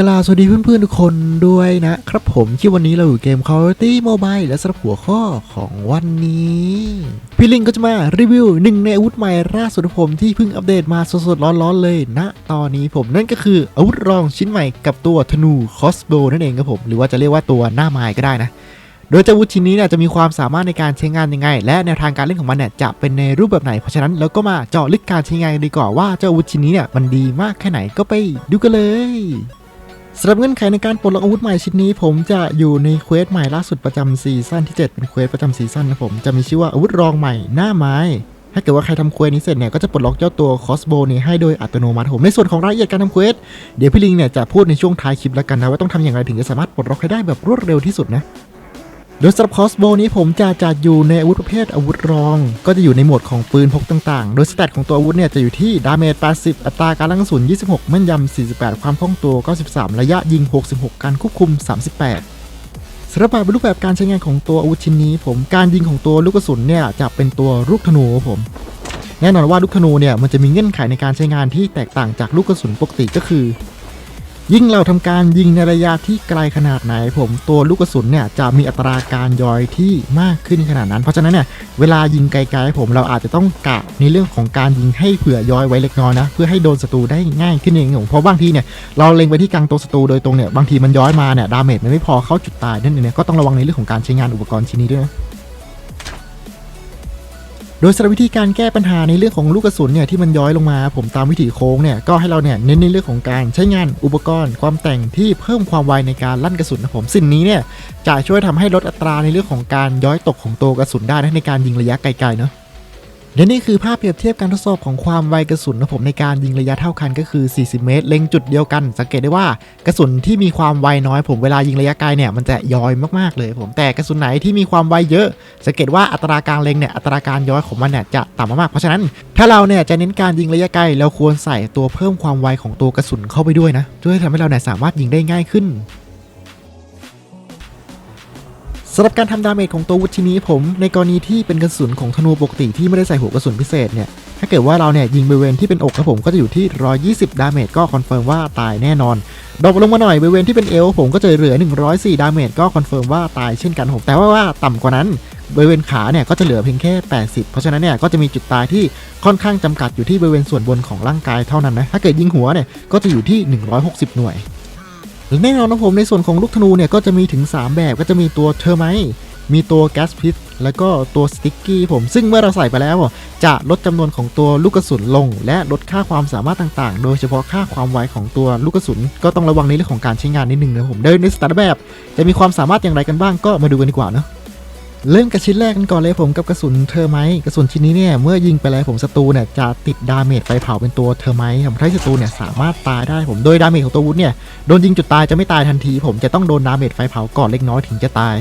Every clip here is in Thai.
กลาสวัสดีเพื่อนๆทุกคนด้วยนะครับผมที่วันนี้เราอยู่เกม Call of Duty Mobile และสำหรับหัวข้อของวันนี้ พี่ลิงก็จะมารีวิวหนึ่งในอาวุธใหม่ล่าสุดของผมที่เพิ่งอัปเดตมาสดๆร้อนๆเลยณตอนนี้ผมนั่นก็คืออาวุธรองชิ้นใหม่กับตัวธนูคอสโบนั่นเองครับผม หรือว่าจะเรียกว่าตัวหน้าไม้ก็ได้นะโดยเจ้าอาวุธชิ้นนี้เนี่ยจะมีความสามารถในการใช้งานยังไง และแนวทางการเล่นของมันเนี่ยจะเป็นในรูปแบบไหน เพราะฉะนั้นเราก็มาเจาะลึกการใช้งานกันดีกว่าว่าเจ้าอาวุธชิ้นนี้เนี่ยมันดีมากแค่ไหนก็ไปดูกันเลย สำหรับเงื่อนไขในการปลดล็อกอาวุธใหม่ชิ้นนี้ ผมจะอยู่ในเควสใหม่ล่าสุดประจำซีซั่นที่ 7 เป็นเควสประจำซีซั่นนะผมจะมีชื่อว่าอาวุธรองใหม่หน้าไม้ถ้าเกิดว่าใครทำเควสนี้เสร็จเนี่ยก็จะปลดล็อกเจ้าตัวคอสโบนี้ให้โดยอัตโนมัติผมในส่วนของรายละเอียดการทำเควสเดี๋ยวพี่ลิงเนี่ยจะพูดในช่วงท้ายคลิปแล้วกันนะว่าต้องทำอย่างไรถึงจะสามารถปลดล็อกให้ได้แบบรวดเร็วที่สุดนะ โดยสำหรับคอสโบนี้ผมจะจัดอยู่ในอาวุธประเภทอาวุธรอง ก็จะอยู่ในโหมดของปืนพกต่างๆ โดยสเตตของตัวอาวุธเนี่ยจะอยู่ที่ดาเมจ 80 อัตราการลั่นกระสุน 26 แม่นยำ 48 ความคล่องตัว 93 ระยะยิง 66 การควบคุม 38สำหรับรูปแบบการใช้งานของตัวอาวุธชิ้นนี้ ผมการยิงของตัวลูกกระสุนเนี่ยจะเป็นตัวลูกธนูผม แน่นอนว่าลูกธนูเนี่ยมันจะมีเงื่อนไขในการใช้งานที่แตกต่างจากลูกกระสุนปกติก็คือ ยิ่งเราทำการยิงในระยะที่ไกลขนาดไหนผมตัวลูกกระสุนเนี่ยจะมีอัตราการย้อยที่มากขึ้นขนาดนั้น เพราะฉะนั้นเนี่ยเวลายิงไกลๆผมเราอาจจะต้องกะในเรื่องของการยิงให้เผื่อย้อยไว้เล็กน้อยนะเพื่อให้โดนศัตรูได้ง่ายขึ้นเองผมเพราะบางทีเนี่ยเราเล็งไปที่กลางตัวศัตรูโดยตรงเนี่ยบางทีมันย้อยมาเนี่ยดาเมจมันไม่พอเข้าจุดตายนั่นเองเนี่ยก็ต้องระวังในเรื่องของการใช้งานอุปกรณ์ชิ้นนี้ด้วยนะ โดยสำหรับวิธีการแก้ปัญหาในเรื่องของลูกกระสุนเนี่ยที่มันย้อยลงมา ผมตามวิถีโค้งเนี่ยก็ให้เราเนี่ยเน้นในเรื่องของการใช้งานอุปกรณ์ ความแต่งที่เพิ่มความไวในการลั่นกระสุนนะผมสิ่งนี้เนี่ยจะช่วยทำให้ลดอัตราในเรื่องของการย้อยตกของตัวกระสุนได้ในการยิงระยะไกลๆเนาะ และนี่คือภาพเปรียบเทียบการทดสอบของความไวกระสุนนะผมในการยิงระยะเท่ากันก็คือ 40 เมตร เล็งจุดเดียวกัน สังเกตได้ว่ากระสุนที่มีความไวน้อยผมเวลายิงระยะไกลเนี่ยมันจะย้อยมากๆเลยผมแต่กระสุนไหนที่มีความไวเยอะ สังเกตว่าอัตราการเล็งเนี่ยอัตราการย้อยของมันเนี่ยจะต่ำมากๆเพราะฉะนั้น ถ้าเราเนี่ยจะเน้นการยิงระยะไกลเราควรใส่ตัวเพิ่มความไวของตัวกระสุนเข้าไปด้วยนะช่วยทำให้เราเนี่ยสามารถยิงได้ง่ายขึ้น สำหรับการทำดาเมจของตัววุธชินี้ผม ในกรณีที่เป็นกระสุนของธนูปกติที่ไม่ได้ใส่หัวกระสุนพิเศษเนี่ยถ้าเกิดว่าเราเนี่ยยิงบริเวณที่เป็นอกครับผมก็จะอยู่ที่ 120 ดาเมจก็คอนเฟิร์มว่าตายแน่นอนดรอปลงมาหน่อยบริเวณที่เป็นเอวผมก็จะเหลือ 104 ดาเมจก็คอนเฟิร์มว่าตายเช่นกันผมแต่ว่าว่าต่ำกว่านั้นบริเวณขาเนี่ยก็จะเหลือเพียงแค่ 80 เพราะฉะนั้นเนี่ยก็จะมีจุดตายที่ค่อนข้างจำกัดอยู่ที่บริเวณส่วนบนของร่างกายเท่านั้นนะถ้าเกิดยิงหัวเนี่ยก็จะอยู่ที่ 160 หน่วย และแน่นอนนะผมในส่วนของลูกธนูเนี่ยก็จะมีถึง 3 แบบก็จะมีตัวเทอร์ไมมีตัวแก๊สพิษแล้วก็ตัวสติ๊กกี้ผมซึ่งเมื่อเราใส่ไปแล้ว จะลดจำนวนของตัวลูกกระสุนลง และลดค่าความสามารถต่างๆ โดยเฉพาะค่าความไวของตัวลูกกระสุน ก็ต้องระวังในเรื่องของการใช้งานนิดนึงนะผมโดยในสตาร์ทแบบ จะมีความสามารถอย่างไรกันบ้างก็มาดูกันดีกว่าเนาะ เริ่มกับชิ้นแรกกันก่อนเลยผมกับกระสุนเทอร์ไมกระสุนชิ้นนี้เนี่ยเมื่อยิงไปแล้วผมศัตรูเนี่ยจะติดดาเมจไฟเผาเป็นตัวเทอร์ไมทำให้ศัตรูเนี่ยสามารถตายได้ผมโดยดาเมจของตัววุธเนี่ยโดนยิงจุดตายจะไม่ตายทันที ผมจะต้องโดนดาเมจไฟเผาก่อนเล็กน้อยถึงจะตาย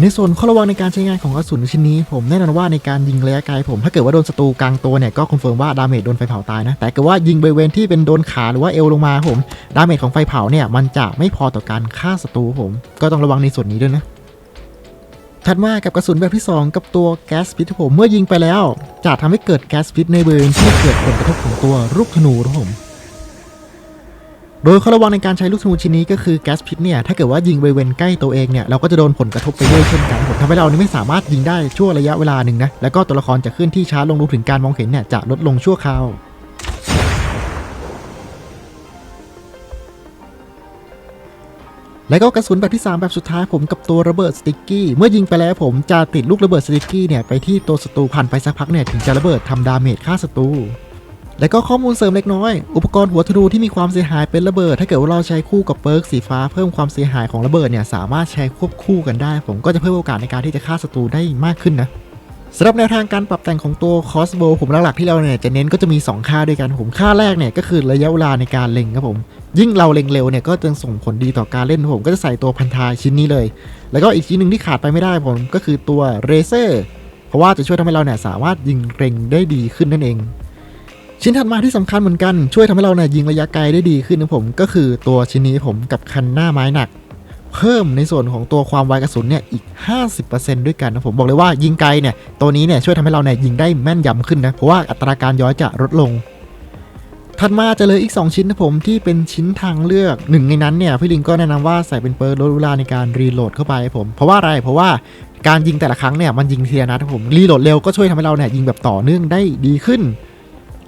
ในส่วนข้อระวังในการใช้งานของกระสุนชิ้นนี้ ผมแน่นอนว่าในการยิงระยะไกลผมถ้าเกิดว่าโดนศัตรูกลางตัวเนี่ยก็คอนเฟิร์มว่าดาเมจโดนไฟเผาตายนะแต่เกิดว่ายิงบริเวณที่เป็นโดนขาหรือว่าเอวลงมาผมดาเมจของไฟเผาเนี่ยมันจะไม่พอต่อการฆ่าศัตรูผม ก็ต้องระวังในส่วนนี้ด้วยนะ ถัดมากับกระสุนแบบที่ 2 กับตัวแก๊สพิษที่ผมเมื่อยิงไปแล้วจะทำให้เกิดแก๊สพิษในบริเวณที่เกิดผลกระทบของตัวลูกธนูครับผมโดยข้อระวังในการใช้ลูกธนูชิ้นนี้ก็คือแก๊สพิษเนี่ยถ้าเกิดว่ายิงบริเวณใกล้ตัวเองเนี่ยเราก็จะโดนผลกระทบไปด้วยเช่นกันผมทำให้เรานี่ไม่สามารถยิงได้ชั่วระยะเวลาหนึ่งนะแล้วก็ตัวละครจะเคลื่อนที่ช้าลงรวมถึงการมองเห็นเนี่ยจะลดลงชั่วคราว แล้วก็กระสุนแบบที่ 3 แบบสุดท้ายผมกับตัวระเบิดสติกกี้เมื่อยิงไปแล้วผมจะติดลูกระเบิดสติกกี้เนี่ยไปที่ตัวศัตรูผ่านไปสักพักเนี่ยถึงจะระเบิดทำดาเมจฆ่าศัตรูแล้วก็ข้อมูลเสริมเล็กน้อย อุปกรณ์หัวธนูที่มีความเสียหายเป็นระเบิด ถ้าเกิดว่าเราใช้คู่กับเปิร์กสีฟ้าเพิ่มความเสียหายของระเบิดเนี่ยสามารถใช้ควบคู่กันได้ ผมก็จะเพิ่มโอกาสในการที่จะฆ่าศัตรูได้มากขึ้นนะ สำหรับแนวทางการปรับแต่งของตัวคอสโบผมหลักๆที่เราเนี่ยจะเน้นก็จะมี 2 ค่าด้วยกันผมค่าแรกเนี่ยก็คือระยะเวลาในการเล็งครับผม ยิ่งเราเล็งเร็วเนี่ยก็จะส่งผลดีต่อการเล่นผมก็จะใส่ตัวพันธายชิ้นนี้เลย แล้วก็อีกชิ้นหนึ่งที่ขาดไปไม่ได้ผมก็คือตัวเรเซอร์เพราะว่าจะช่วยทำให้เราเนี่ยสามารถยิงเร็งได้ดีขึ้นนั่นเอง ชิ้นถัดมาที่สำคัญเหมือนกันช่วยทำให้เราเนี่ยยิงระยะไกลได้ดีขึ้นนะผมก็คือตัวชิ้นนี้ผมกับคันหน้าไม้หนัก เพิ่มในส่วนของตัวความไวกระสุนเนี่ยอีก 50%ด้วยกันนะผมบอกเลยว่ายิงไกลเนี่ยตัวนี้เนี่ยช่วยทำให้เราเนี่ยยิงได้แม่นยำขึ้นนะเพราะว่าอัตราการย้อยจะลดลงถัดมาจะเลยอีก 2 ชิ้นนะผมที่เป็นชิ้นทางเลือกหนึ่งในนั้นเนี่ยพี่ลิงก็แนะนำว่าใส่เป็นเปิร์ลดเวลาในการรีโหลดเข้าไปผมเพราะว่าอะไรเพราะว่าการยิงแต่ละครั้งเนี่ยมันยิงทีละนัดผมรีโหลดเร็วก็ช่วยทำให้เราเนี่ยยิงแบบต่อเนื่องได้ดีขึ้น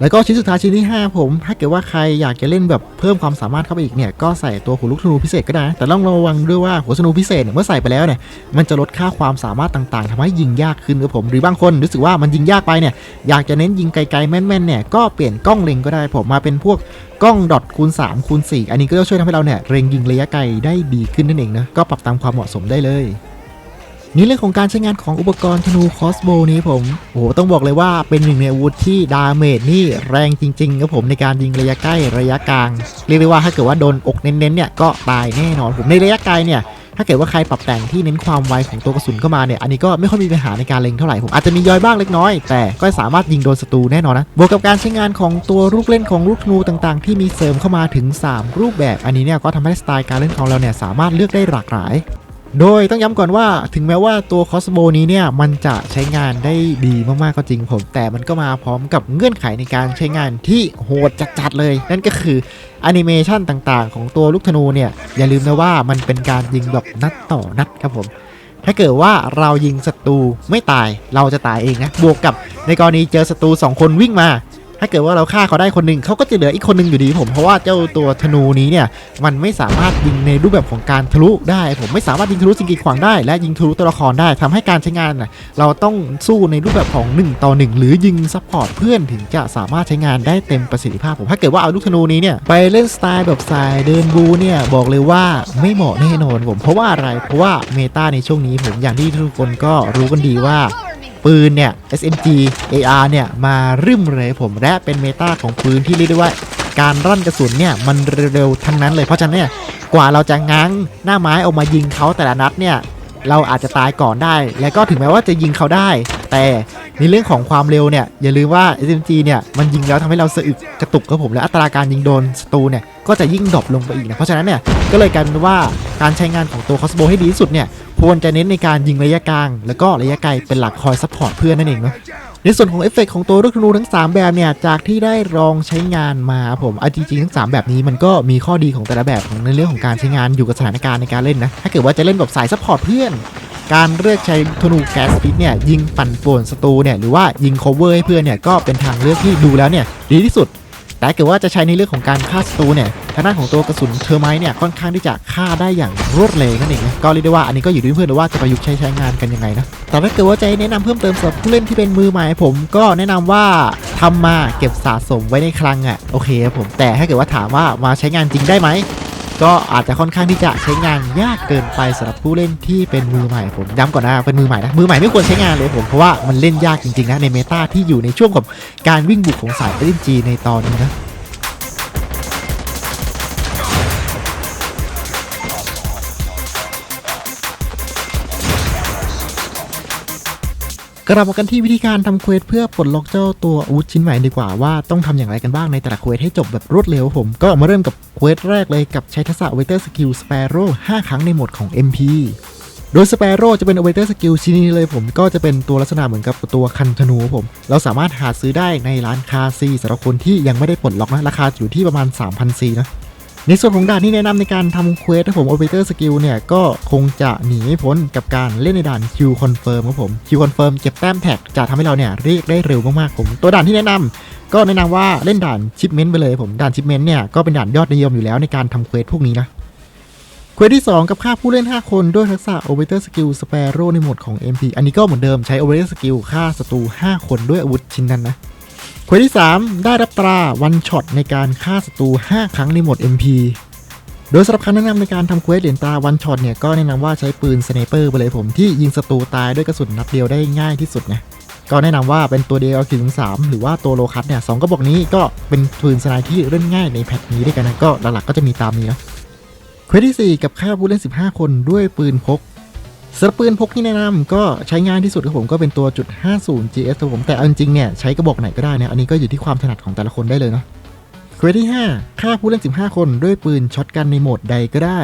แล้วก็ชิ้นสุดท้ายชิ้นที่ 5 ผม ถ้าเกิดว่าใครอยากจะเล่นแบบเพิ่มความสามารถเข้าไปอีกเนี่ยก็ใส่ตัวหัวลูกธนูพิเศษก็ได้ แต่ต้องระวังด้วยว่าหัวธนูพิเศษเนี่ยเมื่อใส่ไปแล้วเนี่ยมันจะลดค่าความสามารถต่างๆทำให้ยิงยากขึ้นครับผมหรือบางคนรู้สึกว่ามันยิงยากไปเนี่ยอยากจะเน้นยิงไกลๆแม่นๆเนี่ยก็เปลี่ยนกล้องเล็งก็ได้ผมมาเป็นพวกกล้องดอทคูณ3คูณ4อันนี้ก็จะช่วยทำให้เราเนี่ยเล็งยิงระยะไกลได้ดีขึ้นนั่นเองนะก็ปรับตามความเหมาะสมได้เลย นี่เรื่องของการใช้งานของอุปกรณ์ธนูคอสโบนี้ผม โอ้โห ต้องบอกเลยว่าเป็นหนึ่งในอาวุธที่ดาเมจนี่แรงจริงๆครับผมในการยิงระยะใกล้ระยะกลาง เรียกได้ว่าถ้าเกิดว่าโดนอกเน้นๆเนี่ยก็ตายแน่นอนผมในระยะไกลเนี่ยถ้าเกิดว่าใครปรับแต่งที่เน้นความไวของตัวกระสุนเข้ามาเนี่ย อันนี้ก็ไม่ค่อยมีปัญหาในการเล็งเท่าไหร่ ผมอาจจะมีย้อยบ้างเล็กน้อย แต่ก็สามารถยิงโดนศัตรูแน่นอนนะ บวกกับการใช้งานของตัวลูกเล่นของลูกธนูต่างๆ ที่มีเสริมเข้ามาถึง 3 รูปแบบ อันนี้เนี่ยก็ทำให้สไตล์การเล่นของเราเนี่ยสามารถเลือกได้หลากหลาย โดยต้องย้ำก่อนว่าถึงแม้ว่าตัวคอสโบนี้เนี่ยมันจะใช้งานได้ดีมากๆก็จริงผม แต่มันก็มาพร้อมกับเงื่อนไขในการใช้งานที่โหดจัดๆเลย นั่นก็คือแอนิเมชันต่างๆ ของตัวลูกธนูเนี่ย อย่าลืมนะว่ามันเป็นการยิงแบบนัดต่อนัดครับผม ถ้าเกิดว่าเรายิงศัตรูไม่ตายเราจะตายเองนะ บวกกับในกรณีเจอศัตรูสองคนวิ่งมา ถ้าเกิดว่าเราฆ่าเขาได้คนหนึ่งเขาก็จะเหลืออีกคนหนึ่งอยู่ดีผมเพราะว่าเจ้าตัวธนูนี้เนี่ยมันไม่สามารถยิงในรูปแบบของการทะลุได้ ผมไม่สามารถยิงทะลุสิ่งกีดขวางได้ และยิงทะลุตัวละครได้ทำให้การใช้งานน่ะเราต้องสู้ในรูปแบบของ 1 ต่อ 1 หรือยิงซัพพอร์ตเพื่อนถึงจะสามารถใช้งานได้เต็มประสิทธิภาพผมถ้าเกิดว่าเอาลูกธนูนี้เนี่ยไปเล่นสไตล์แบบสายเดินบูเนี่ยบอกเลยว่าไม่เหมาะแน่นอนผมเพราะว่าอะไรเพราะว่าเมตาในช่วงนี้ผมอย่างที่ทุกคนก็รู้กันดีว่า ปืนเนี่ย SMG AR เนี่ย มารึมเลยผมและเป็นเมตาของปืนที่เรียกได้ว่าการร่อนกระสุนเนี่ย มันเร็วๆทั้งนั้นเลยเพราะฉะนั้นเนี่ย กว่าเราจะง้างหน้าไม้ออกมายิงเขาแต่ละนัดเนี่ย เราอาจจะตายก่อนได้ และก็ถึงแม้ว่าจะยิงเขาได้ แต่ ในเรื่องของความเร็วเนี่ยอย่าลืมว่า SMG เนี่ยมันยิงแล้วทำให้เราสะอึกกระตุกครับผมและอัตราการยิงโดนศัตรูเนี่ยก็จะยิ่งดรอปลงไปอีกนะเพราะฉะนั้นเนี่ยก็เลยกลายเป็นว่าการใช้งานของตัวคอสโบให้ดีที่สุดเนี่ยควรจะเน้นในการยิงระยะกลาง แล้วก็ระยะไกลเป็นหลักคอยซัพพอร์ตเพื่อนนั่นเองเนาะในส่วนของเอฟเฟกต์ของตัวลูกธนูทั้ง 3 แบบเนี่ยจากที่ได้ลองใช้งานมาผมอจริงๆทั้ง 3 แบบนี้มันก็มีข้อดีของแต่ละแบบของในเรื่องของการใช้งานอยู่กับสถานการณ์ในการเล่นนะถ้าเกิดว่าจะเล่นแบบสายซัพพอร์ตเพื่อน การเลือกใช้ธนูแก๊สพิษเนี่ยยิงปั่นป่วนศัตรูเนี่ยหรือว่ายิง cover ให้เพื่อนเนี่ยก็เป็นทางเลือกที่ดูแล้วเนี่ยดีที่สุด แต่ถ้าเกิดว่าจะใช้ในเรื่องของการฆ่าศัตรูเนี่ยทางด้านของตัวกระสุนเทอร์ไมท์เนี่ยค่อนข้างที่จะฆ่าได้อย่างรวดเร็วนั่นเองก็เรียกได้ว่าอันนี้ก็อยู่ที่เพื่อนว่าจะประยุกต์ใช้ใช้งานกันยังไงนะแต่ถ้าเกิดว่าจะให้แนะนำเพิ่มเติมสำหรับผู้เล่นที่เป็นมือใหม่ผมก็แนะนำว่าทำมาเก็บสะสมไว้ในคลังอะ่ะโอเคครับผมแต่ถ้าเกิดว่าถามว่ามาใช้งานจริงได้ไหม ก็อาจจะค่อนข้างที่จะใช้งานยากเกินไปสำหรับผู้เล่นที่เป็นมือใหม่ผมย้ำก่อนนะเป็นมือใหม่นะมือใหม่ไม่ควรใช้งานเลยผมเพราะว่ามันเล่นยากจริงๆนะในเมตาที่อยู่ในช่วงของการวิ่งบุกของสายเล่นจีในตอนนี้นะ กลับมากันที่วิธีการทำเควสเพื่อปลดล็อกเจ้าตัวอาวุธชิ้นใหม่ดีกว่าว่าต้องทำอย่างไรกันบ้างในแต่ละเควสให้จบแบบรวดเร็วผม ก็มาเริ่มกับเควสแรกเลยกับใช้ทักษะเวเตอร์สกิลสเปโร่5ครั้งในโหมดของ MP โดยสเปโร่จะเป็นเวเตอร์สกิลชิ้นนี้เลยผมก็จะเป็นตัวลักษณะเหมือนกับตัวคันธนูผม เราสามารถหาซื้อได้ในร้านคาซีสำหรับคนที่ยังไม่ได้ปลดล็อกนะ ราคาอยู่ที่ประมาณ 3,000ซีนะ ในส่วนของด่านที่แนะนำในการทำเควสนะผม Operator Skill เนี่ยก็คงจะหนีไม่พ้นกับการเล่นในด่าน Q Confirm ครับผม Q Confirm เก็บแต้มแท็กจะทำให้เราเนี่ยเรียกได้เร็วมากๆผม ตัวด่านที่แนะนำก็แนะนำว่าเล่นด่าน Shipment ไปเลยผมด่าน Shipment เนี่ยก็เป็นด่านยอดนิยมอยู่แล้วในการทำเควสพวกนี้นะเควสที่ 2 กับค่าผู้เล่น 5 คนด้วยทักษะ Operator Skill Sparrow ในโหมดของ MP อันนี้ก็เหมือนเดิมใช้ Operator Skill ฆ่าศัตรู 5 คนด้วยอาวุธชิ้นนั้นนะ ควสที่ 3 ได้รับตราวันช็อตในการฆ่าศัตรู 5 ครั้งในโหมด MP โดยสำหรับคำแนะนำในการทำเควสเหรียญตราวันช็อตเนี่ยก็แนะนำว่าใช้ปืนสไนเปอร์ไปเลยผมที่ยิงศัตรูตายด้วยกระสุนนัดเดียวได้ง่ายที่สุดนะก็แนะนำว่าเป็นตัวเดียวคิวสามหรือว่าตัวโลคัสเนี่ยสองกระบอกนี้ก็เป็นปืนสไนที่เล่นง่ายในแพทนี้ด้วยกันนะก็หลักๆก็จะมีตามนี้นะเควสที่ 4 กับค่าผู้เล่น 15 คนด้วยปืนพก สำหรับปืนพกที่แนะนำก็ใช้ง่ายที่สุดครับผมก็เป็นตัวจุด50 GS ครับผมแต่เอาจริงเนี่ยใช้กระบอกไหนก็ได้นะอันนี้ก็อยู่ที่ความถนัดของแต่ละคนได้เลยเนาะเควสที่ 5 ฆ่าผู้เล่น 15 คนด้วยปืนช็อตกันในโหมดใดก็ได้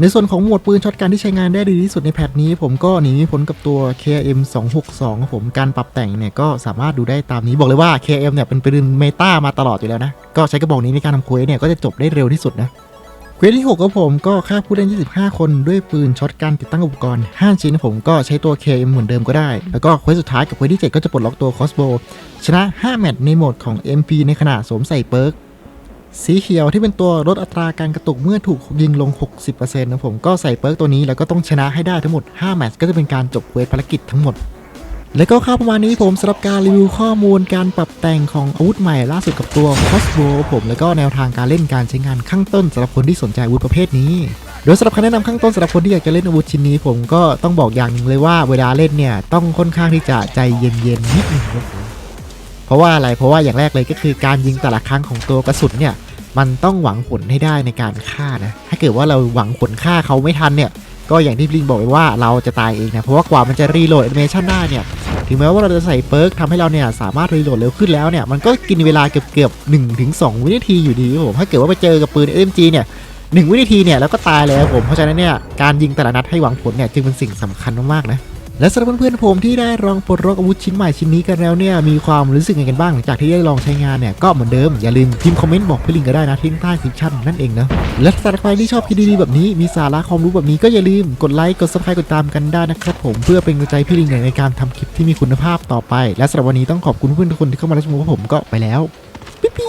ในส่วนของหมวดปืนช็อตกันที่ใช้งานได้ดีที่สุดในแพทนี้ ผมก็หนีไม่พ้นกับตัว KM 262ครับผมการปรับแต่งเนี่ยก็สามารถดูได้ตามนี้บอกเลยว่า KM เนี่ยเป็นปืนเมตามาตลอดอยู่แล้วนะก็ใช้กระบอกนี้ในการทำเควสเนี่ยก็จะจบได้เร็วที่สุดนะ เควสที่6กับผมก็ฆ่าผู้เล่น 25 คนด้วยปืนช็อตกันติดตั้งอุปกรณ์ 5 ชิ้นผมก็ใช้ตัว KM เหมือนเดิมก็ได้ แล้วก็เควสสุดท้ายกับเควสที่ 7 ก็จะปลดล็อกตัวคอสโบชนะ 5 แมตช์ในโหมดของ MP ในขณะสวมใส่เปิร์กสีเขียวที่เป็นตัวลดอัตราการกระตุกเมื่อถูกยิงลง 60%นะผมก็ใส่เปิร์กตัวนี้แล้วก็ต้องชนะให้ได้ทั้งหมด 5 แมตช์ก็จะเป็นการจบเควสภารกิจทั้งหมด และก็เข้าประมาณนี้ผมสำหรับการรีวิวข้อมูลการปรับแต่งของอาวุธใหม่ล่าสุดกับตัว Crossbow ผมแล้วก็แนวทางการเล่นการใช้งานข้างต้นสำหรับคนที่สนใจอาวุธประเภทนี้โดยสำหรับคำแนะนำข้างต้นสำหรับคนที่อยากจะเล่นอาวุธชิ้นนี้ ผมก็ต้องบอกอย่างหนึ่งเลยว่าเวลาเล่นเนี่ยต้องค่อนข้างที่จะใจเย็นๆนิดนึงครับเพราะว่าอะไรเพราะว่าอย่างแรกเลยก็คือการยิงแต่ละครั้งของตัวกระสุนเนี่ยมันต้องหวังผลให้ได้ในการฆ่านะถ้าเกิดว่าเราหวังผลฆ่าเขาไม่ทันเนี่ย ก็อย่างที่ลิงบอกไว้ว่าเราจะตายเองนะเพราะว่ากว่ามันจะรีโหลดแอนิเมชันได้เนี่ยถึงแม้ว่าเราจะใส่เปิร์กทำให้เราเนี่ยสามารถรีโหลดเร็วขึ้นแล้วเนี่ยมันก็กินเวลาเกือบเกือบๆ1ถึงสองวินาทีอยู่ดีครับผมถ้าเกิดว่าไปเจอกับปืน SMG เนี่ยหนึ่งวินาทีเนี่ยแล้วก็ตายเลยครับผมเพราะฉะนั้นเนี่ยการยิงแต่ละนัดให้หวังผลเนี่ยจึงเป็นสิ่งสำคัญมากๆนะ และสำหรับเพื่อนๆผมที่ได้ลองปลดล็อกอาวุธชิ้นใหม่ชิ้นนี้กันแล้วเนี่ยมีความรู้สึกยังไงกันบ้างหลังจากที่ได้ลองใช้งานเนี่ยก็เหมือนเดิมอย่าลืมพิมพ์คอมเมนต์บอกพี่ลิงก็ได้นะที่ใต้คลิปชั่นนั่นเองนะและสำหรับใครที่ชอบคลิปดีๆแบบนี้มีสาระความรู้แบบนี้ก็อย่าลืมกดไลค์กด subscribe กดตามกันได้นะครับผมเพื่อเป็นกำลังใจพี่ลิงในการทำคลิปที่มีคุณภาพต่อไป และสำหรับวันนี้ต้องขอบคุณเพื่อนๆทุกคนที่เข้ามารับชมผมก็ไปแล้วปิ๊